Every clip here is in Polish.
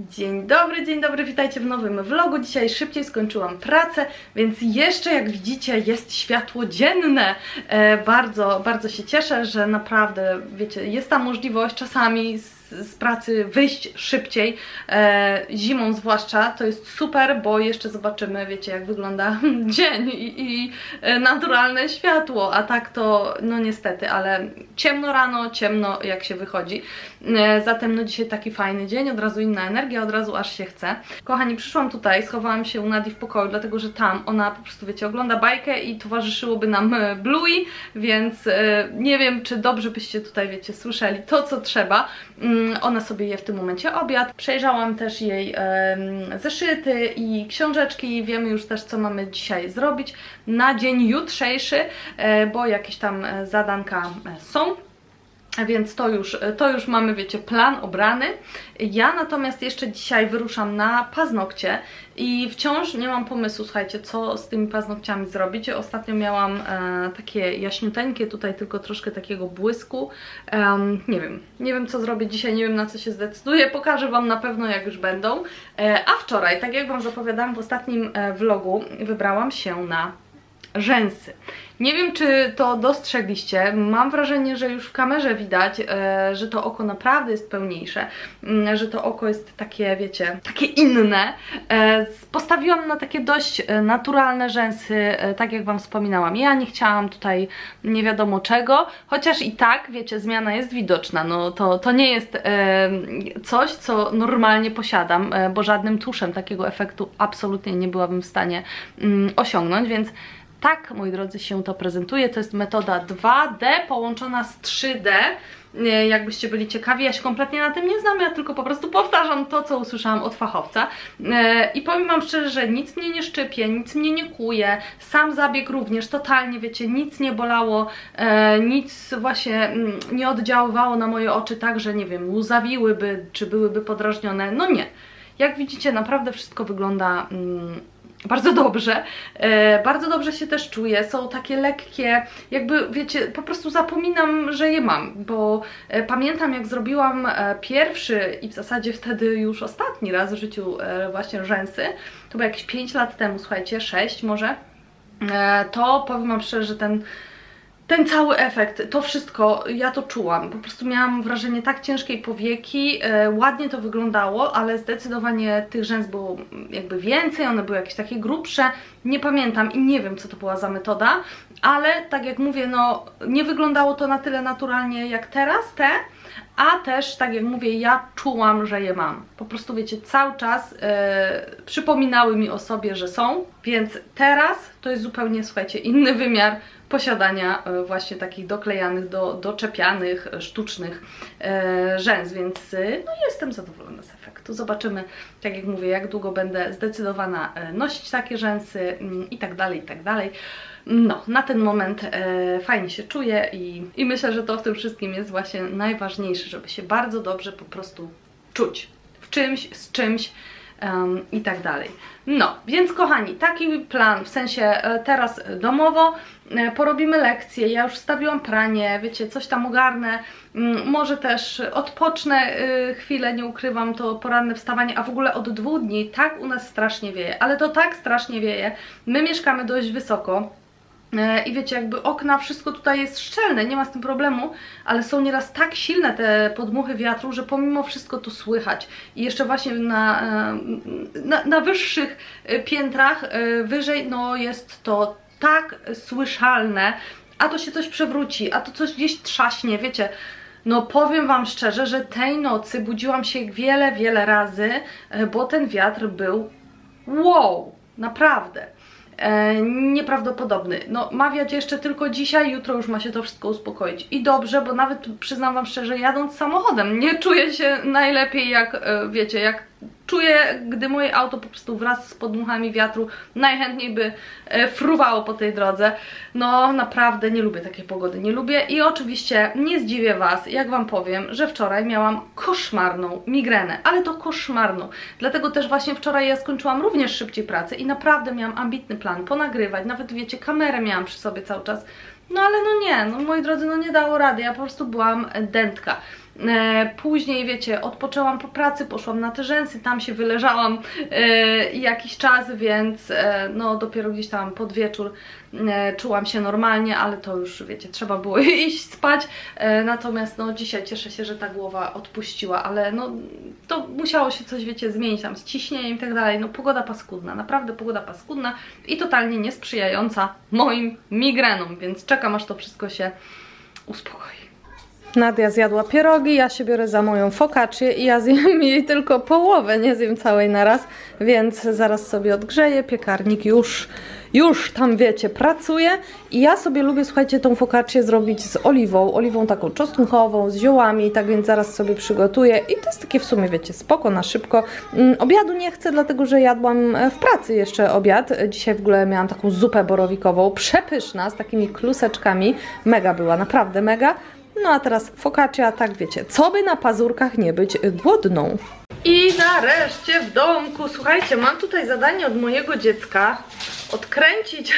Dzień dobry, dzień dobry, witajcie w nowym vlogu. Dzisiaj szybciej skończyłam pracę, więc jeszcze jak widzicie jest światło dzienne. E, bardzo, bardzo się cieszę, że naprawdę, wiecie, jest ta możliwość czasami z, z pracy wyjść szybciej, e, zimą zwłaszcza, to jest super, bo jeszcze zobaczymy, wiecie, jak wygląda dzień i, i e, naturalne światło, a tak to, no niestety, ale ciemno rano, ciemno jak się wychodzi. E, zatem no dzisiaj taki fajny dzień, od razu inna energia, od razu aż się chce. Kochani, przyszłam tutaj, schowałam się u Nadi w pokoju, dlatego że tam ona po prostu, wiecie, ogląda bajkę i towarzyszyłoby nam e, Bluey, więc e, nie wiem, czy dobrze byście tutaj, wiecie, słyszeli to, co trzeba. Mm, Ona sobie je w tym momencie obiad. Przejrzałam też jej zeszyty i książeczki, wiemy już też, co mamy dzisiaj zrobić na dzień jutrzejszy, e, bo jakieś tam e, zadanka e, są. Więc to już, to już mamy, wiecie, plan obrany. Ja natomiast jeszcze dzisiaj wyruszam na paznokcie i wciąż nie mam pomysłu, słuchajcie, co z tymi paznokciami zrobić. Ostatnio miałam e, takie jaśniuteńkie, tutaj tylko troszkę takiego błysku. Em, nie wiem, nie wiem co zrobię dzisiaj, nie wiem na co się zdecyduję. Pokażę Wam na pewno jak już będą. E, a wczoraj, tak jak Wam zapowiadałam w ostatnim e, vlogu, wybrałam się na rzęsy. Nie wiem, czy to dostrzegliście. Mam wrażenie, że już w kamerze widać, e, że to oko naprawdę jest pełniejsze, że to oko jest takie, wiecie, takie inne. E, postawiłam na takie dość e, naturalne rzęsy, tak jak Wam wspominałam. Ja nie chciałam tutaj nie wiadomo czego, chociaż i tak, wiecie, zmiana jest widoczna. No to, to nie jest coś, co normalnie posiadam, bo żadnym tuszem takiego efektu absolutnie nie byłabym w stanie mm, osiągnąć, więc tak, moi drodzy, się to prezentuje. To jest metoda 2D połączona z 3D. Nie, Jakbyście byli ciekawi, ja się kompletnie na tym nie znam, ja tylko po prostu powtarzam to, co usłyszałam od fachowca. E, I powiem Wam szczerze, że nic mnie nie szczypie, nic mnie nie kuje, sam zabieg również, totalnie, wiecie, nic nie bolało, e, nic właśnie mm, nie oddziaływało na moje oczy tak, że nie wiem, łzawiłyby, czy byłyby podrażnione. No nie. Jak widzicie, naprawdę wszystko wygląda mm, bardzo dobrze. E, bardzo dobrze się też czuję. Są takie lekkie, jakby wiecie, po prostu zapominam, że je mam, bo e, pamiętam jak zrobiłam e, pierwszy i w zasadzie wtedy już ostatni raz w życiu e, właśnie rzęsy. To było jakieś 5 lat temu, słuchajcie, 6 może. E, to powiem Wam szczerze, że ten ten cały efekt, to wszystko, ja to czułam. Po prostu miałam wrażenie tak ciężkiej powieki, e, ładnie to wyglądało, ale zdecydowanie tych rzęs było jakby więcej, one były jakieś takie grubsze, nie pamiętam i nie wiem co to była za metoda, ale tak jak mówię, no nie wyglądało to na tyle naturalnie jak teraz te, a też, tak jak mówię, ja czułam, że je mam. Po prostu, wiecie, cały czas e, przypominały mi o sobie, że są, więc teraz to jest zupełnie, słuchajcie, inny wymiar posiadania e, właśnie takich doklejanych, do, doczepianych, e, sztucznych e, rzęs, więc no jestem zadowolona z efektu. Zobaczymy, tak jak mówię, jak długo będę zdecydowana nosić takie rzęsy mm, i tak dalej, i tak dalej. No, na ten moment e, fajnie się czuję i, i myślę, że to w tym wszystkim jest właśnie najważniejsze, żeby się bardzo dobrze po prostu czuć w czymś, z czymś em, i tak dalej. No, więc kochani, taki plan, w sensie e, teraz domowo, e, porobimy lekcje, ja już wstawiłam pranie, wiecie, coś tam ogarnę, mm, może też odpocznę e, chwilę, nie ukrywam, to poranne wstawanie, a w ogóle od dwóch dni tak u nas strasznie wieje, ale to tak strasznie wieje, my mieszkamy dość wysoko, I wiecie, jakby okna, wszystko tutaj jest szczelne, nie ma z tym problemu, ale są nieraz tak silne te podmuchy wiatru, że pomimo wszystko to słychać. I jeszcze właśnie na, e, na, na wyższych e, piętrach, wyżej, no jest to tak słyszalne, a to się coś przewróci, a to coś gdzieś trzaśnie, wiecie. No powiem Wam szczerze, że tej nocy budziłam się wiele, wiele razy, bo ten wiatr był wow, naprawdę e, nieprawdopodobny. No, ma wiać jeszcze tylko dzisiaj, jutro już ma się to wszystko uspokoić. I dobrze, bo nawet przyznam Wam szczerze, jadąc samochodem, nie czuję się najlepiej jak, e, wiecie, jak czuję, gdy moje auto po prostu wraz z podmuchami wiatru najchętniej by e, fruwało po tej drodze. No naprawdę nie lubię takiej pogody, nie lubię i oczywiście nie zdziwię Was, jak Wam powiem, że wczoraj miałam koszmarną migrenę, ale to koszmarną. Dlatego też właśnie wczoraj ja skończyłam również szybciej pracę i naprawdę miałam ambitny plan ponagrywać, nawet wiecie, kamerę miałam przy sobie cały czas. No ale no nie, no moi drodzy, no nie dało rady, ja po prostu byłam dętka. E, później, wiecie, odpoczęłam po pracy, poszłam na te rzęsy, tam się wyleżałam e, jakiś czas, więc e, no dopiero gdzieś tam pod wieczór czułam się normalnie, ale to już, wiecie, trzeba było iść spać. Natomiast no dzisiaj cieszę się, że ta głowa odpuściła, ale no to musiało się coś, wiecie, zmienić tam z ciśnieniem i tak dalej. No pogoda paskudna, naprawdę pogoda paskudna i totalnie niesprzyjająca moim migrenom, więc czekam aż to wszystko się uspokoi. Nadia zjadła pierogi, ja się biorę za moją focaccię i ja zjem jej tylko połowę, nie zjem całej naraz, więc zaraz sobie odgrzeję, piekarnik już, już tam wiecie, pracuje i ja sobie lubię, słuchajcie, tą focaccię zrobić z oliwą, oliwą taką czosnkową, z ziołami, tak więc zaraz sobie przygotuję i to jest takie w sumie, wiecie, spoko, na szybko. Mm, Obiadu nie chcę, dlatego że jadłam e, w pracy jeszcze obiad, dzisiaj w ogóle miałam taką zupę borowikową, przepyszna, z takimi kluseczkami, mega była, naprawdę mega. No a teraz focaccia, tak wiecie, co by na pazurkach nie być głodną. I nareszcie w domku, słuchajcie, mam tutaj zadanie od mojego dziecka, odkręcić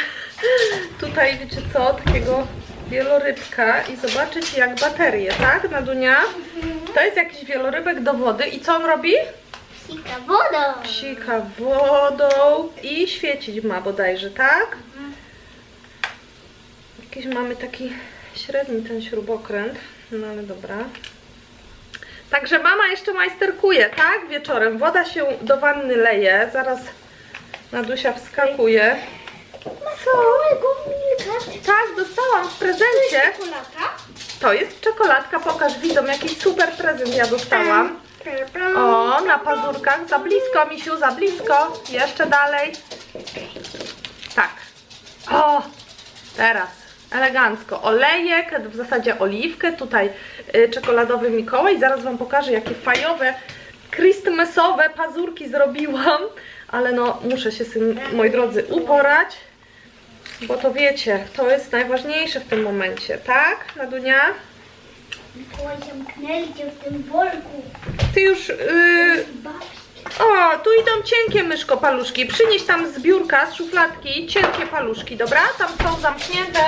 tutaj, wiecie co, takiego wielorybka i zobaczyć jak baterie, tak, Nadunia? To jest jakiś wielorybek do wody i co on robi? Sika wodą. Psika wodą i świecić ma bodajże, tak? Jakiś mamy taki średni ten śrubokręt, no ale dobra. Także mama jeszcze majsterkuje, tak? Wieczorem. Woda się do wanny leje, zaraz Nadusia wskakuje. Co? Tak, dostałam w prezencie. To jest czekoladka, pokaż widzom, jaki super prezent ja dostałam. O, na pazurkach, za blisko, misiu, za blisko. Jeszcze dalej. Tak. O, teraz. Elegancko. Olejek, w zasadzie oliwkę, tutaj y, czekoladowy Mikołaj. Zaraz Wam pokażę, jakie fajowe, christmasowe pazurki zrobiłam. Ale no, muszę się z tym, moi drodzy, uporać. Bo to wiecie, to jest najważniejsze w tym momencie, tak, Nadunia? Mikołaj zamknęli cię w tym worku. Ty już... Yy. O, tu idą cienkie myszko paluszki. Przynieś tam z biurka, z szufladki cienkie paluszki, dobra? Tam są zamknięte.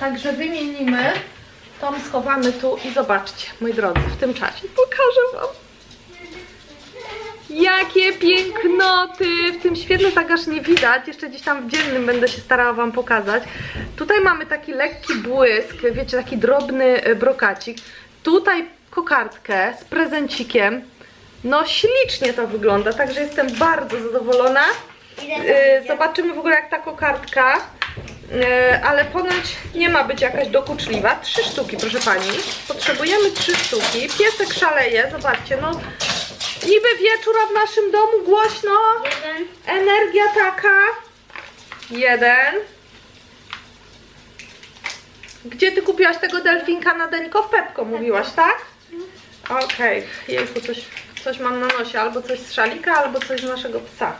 Także wymienimy. Tom schowamy tu i zobaczcie, moi drodzy, w tym czasie pokażę wam. Jakie pięknoty! W tym świetle tak aż nie widać. Jeszcze gdzieś tam w dziennym będę się starała wam pokazać. Tutaj mamy taki lekki błysk, wiecie, taki drobny e, brokacik. Tutaj kokardkę z prezencikiem. No ślicznie to wygląda, także jestem bardzo zadowolona. Yy, idzie? zobaczymy w ogóle jak ta kokardka. Yy, ale ponoć nie ma być jakaś dokuczliwa. Trzy sztuki, proszę pani. Potrzebujemy trzy sztuki. Piesek szaleje, zobaczcie, no niby wieczór, a w naszym domu głośno. Jeden. Energia taka. Jeden. Gdzie ty kupiłaś tego delfinka na Deńko? W Pepko mówiłaś, tak? Okej, jejku, coś, coś mam na nosie, albo coś z szalika, albo coś z naszego psa.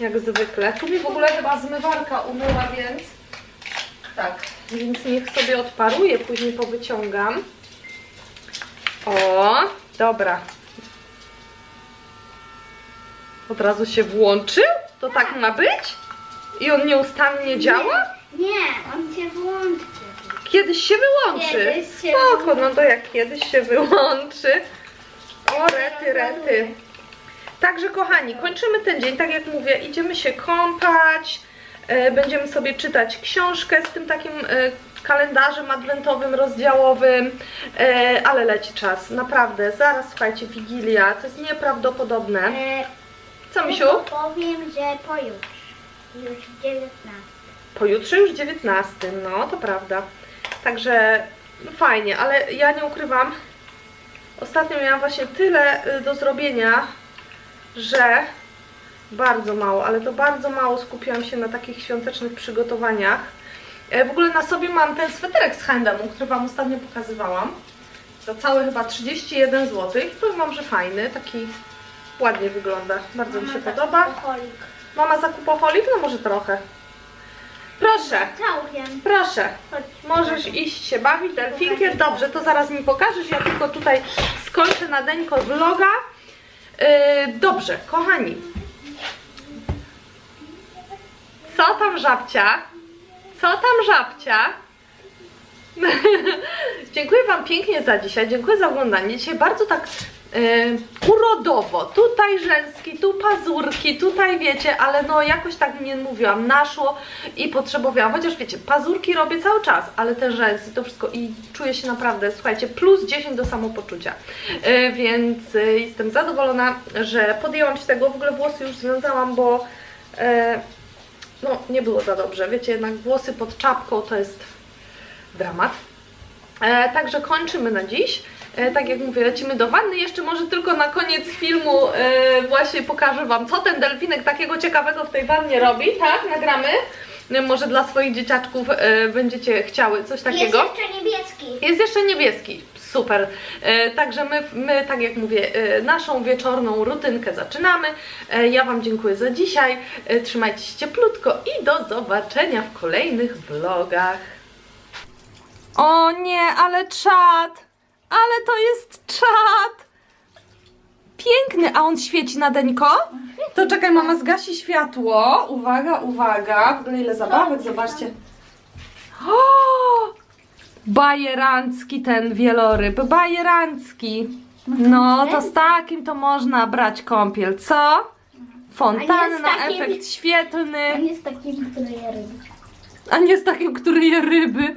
Jak zwykle. Tu mi w ogóle chyba zmywarka umyła, więc... Tak, więc niech sobie odparuje, później powyciągam. O, dobra. Od razu się włączył? To tak ma być? I on nieustannie działa? Nie, on cię włączy. Kiedyś się wyłączy. Kiedyś się Spoko, no to jak kiedyś się wyłączy. O, rety, rety. Także kochani, kończymy ten dzień, tak jak mówię, idziemy się kąpać, e, będziemy sobie czytać książkę z tym takim e, kalendarzem adwentowym, rozdziałowym, e, ale leci czas, naprawdę, zaraz słuchajcie, Wigilia, to jest nieprawdopodobne. Co, Misiu? powiem, że pojutrze. Już 19. Pojutrze już 19, no to prawda. Także no, fajnie, ale ja nie ukrywam. Ostatnio miałam właśnie tyle y, do zrobienia, że bardzo mało, ale to bardzo mało skupiłam się na takich świątecznych przygotowaniach. E, W ogóle na sobie mam ten sweterek z H&M, który Wam ostatnio pokazywałam. Za całe chyba 31 zł. Powiem Wam, że fajny, taki ładnie wygląda. Bardzo mi się podoba. Alkoholik. Mama zakupoholik? No może trochę. Proszę, Całkiem. proszę. Chodź. Możesz iść się bawić delfinkiem. Dobrze, to zaraz mi pokażesz. Ja tylko tutaj skończę na deńko vloga. Yy, dobrze, kochani. Co tam żabcia? Co tam żabcia? Dziękuję Wam pięknie za dzisiaj, dziękuję za oglądanie. Dzisiaj bardzo tak e, urodowo. Tutaj rzęski, tu pazurki, tutaj wiecie, ale no jakoś tak nie mówiłam, naszło i potrzebowałam. Chociaż wiecie, pazurki robię cały czas, ale te rzęsy, to wszystko i czuję się naprawdę, słuchajcie, plus 10 do samopoczucia. E, więc e, jestem zadowolona, że podjęłam się tego. W ogóle włosy już związałam, bo no nie było za dobrze. Wiecie, jednak włosy pod czapką to jest dramat. Także kończymy na dziś. E, tak jak mówię, lecimy do wanny. Jeszcze może tylko na koniec filmu e, właśnie pokażę Wam, co ten delfinek takiego ciekawego w tej wannie robi. Tak, nagramy. E, może dla swoich dzieciaczków e, będziecie chciały coś Jest takiego. jeszcze niebieski. Jest jeszcze niebieski. Super. E, także my, my, tak jak mówię, e, naszą wieczorną rutynkę zaczynamy. E, ja Wam dziękuję za dzisiaj. E, trzymajcie się cieplutko i do zobaczenia w kolejnych vlogach. O nie, ale czad! Ale to jest czad! Piękny, a on świeci na deńko? To czekaj, mama zgasi światło. Uwaga, uwaga. W ogóle ile zabawek, zobaczcie. O! Bajerancki ten wieloryb, bajerancki. No, to z takim to można brać kąpiel, co? Fontanna, takim- efekt świetlny, On jest taki, który je a nie z takim, który je ryby.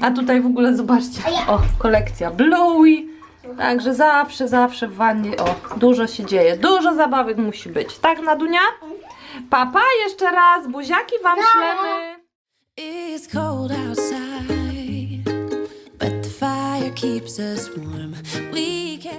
A tutaj w ogóle zobaczcie, o, kolekcja Bluey. Także zawsze, zawsze w wannie, o, dużo się dzieje, dużo zabawek musi być. Tak, Nadunia? Papa, jeszcze raz, buziaki wam ślemy. It's cold outside, but the fire keeps us warm. We can.